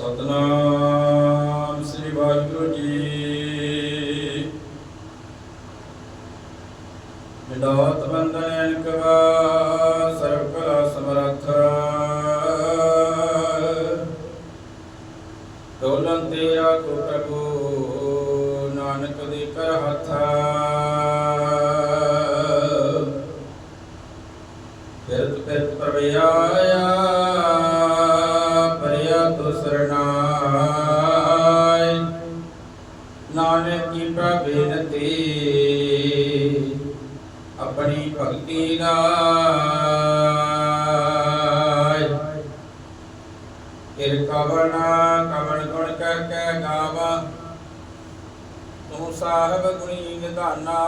ਸਤਨਾਮ ਸ੍ਰੀ ਵਾਹਿਗੁਰੂ ਜੀ। ਵਿਦਾਤ ਬੰਦਨ ਅਨਕਵਾ ਸਰਬ ਕਲਾ ਸਮਰੱਥ। ਡੋਲਨ ਤੇਰਾ ਕੋ ਪ੍ਰਭੂ ਨਾਨਕ ਦੇ ਕਰ ਹੱਥ। ਫਿਰਤ ਫਿਰਤ ਪ੍ਰਵਿਆਇਆ ਨਾਨਕ ਕੀ ਆਪਣੀ ਭਗਤੀ ਗਾਇ ਕਿਰ ਕਵਨ ਕਵਨ ਗੁਣ ਕਹਿ ਕਹਿ ਗਾਵਾ। ਤੂੰ ਸਾਹਿਬ ਗੁਣੀ ਨਿਧਾਨਾ।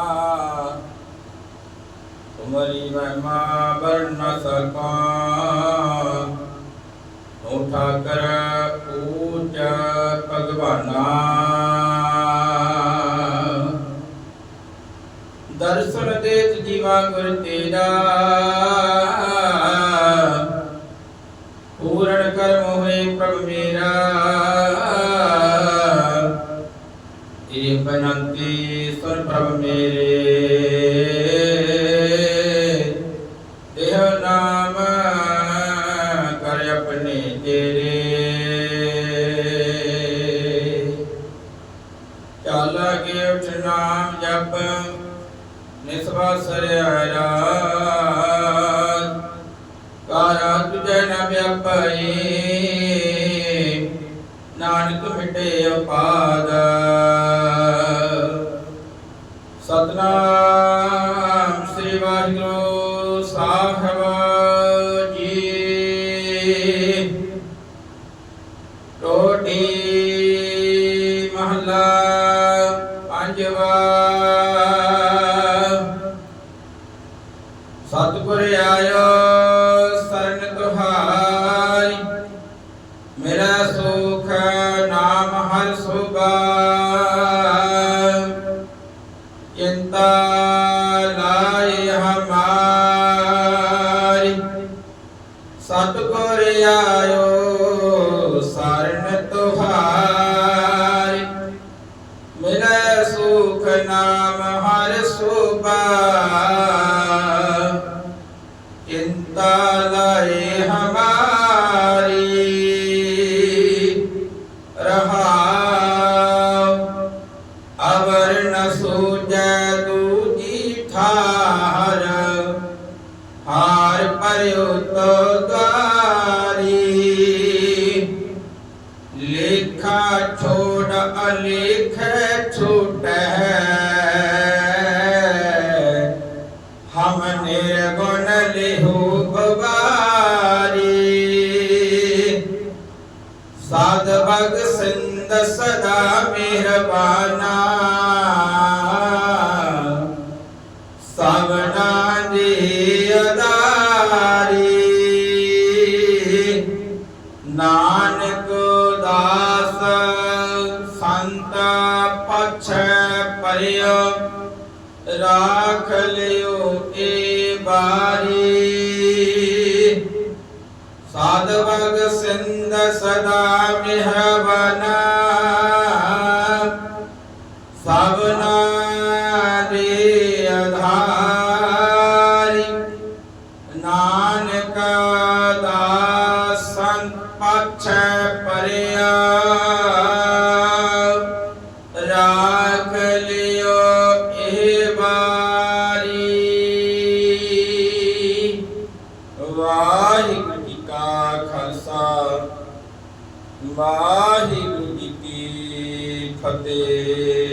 ਤੁਮਰੀ ਮਹਿਮਾ ਵਰਨ ਨ ਤੂੰ ਠਾਕਰ ਗੁਰ ਤੇਰਾ ਪੂਰਨ ਕਰਮ ਹੋਏ ਪ੍ਰਭ ਮੇਰਾ। ਇਹ ਬਨੰਤੀ ਸੁਨ ਪ੍ਰਭ ਮੇਰੇ। ਦੇਹ ਨਾਮ ਕਰ ਆਪਣੇ ਤੇਰੇ। ਚੱਲ ਕੇ ਉਠ ਨਾਮ ਜਪ। ਨਿਸ਼ਵਾ ਆਰਾਧ ਕਾਰਾ ਤੁਝੈ ਨ ਵਿਆਪਈ, ਨਾਨਕ ਮਿਟੇ ਅਪਾਦ। ਸਤਨਾਮ ਸ੍ਰੀ ਵਾਹਿਗੁਰੂ ਸਾਹਿਬ ਜੀ। ਟੋਟੀ ਮਹਲਾ ਆਇਓ ਸਰਨ ਤੁਹਾਰ। ਮਿਲੇ ਸੁਖ ਨਾਮ ਹਰ ਸੁਭਾ। ਚਿੰਤਾ ਲਾਏ ਹਮਾਰੀ। ਰਹਾਉ, ਅਵਰ ਨ ਸੂਜੈ ਦੂਜੀ ਠਾਰ। ਹਾਰ ਪਰਿਉ ਤੋ ਗਾਰੀ ਲੇਖਾ ਛੋੜ ਅਲੇਖ ਛੁਟੈ। ਹਮ ਨਿਰਗੁਣ ਲਿਹੂ ਬਵਾਰੀ ਸਾਧ ਭਗ ਸਿੰਧ ਸਦਾ ਮਿਹਰਬਾਨਾ। ਸਭਨਾ ਦੀ ਅਦਾਰੀ ਨਾਨਕ ਦਾਸ ਰਾਖ ਲਿਓ ਏ ਬਾਰੀ। ਸਾਧ ਸਿੰਧ ਸਦਾ ਮਿਹਰਬਾਨਾ। ਸਭਨਾ ਦੇ ਅਧਾਰੀ ਨਾਨਕ ਦਾਸਨ ਵਾਹਿਗੁਰੂ ਜੀ ਕੀ ਫਤਿਹ।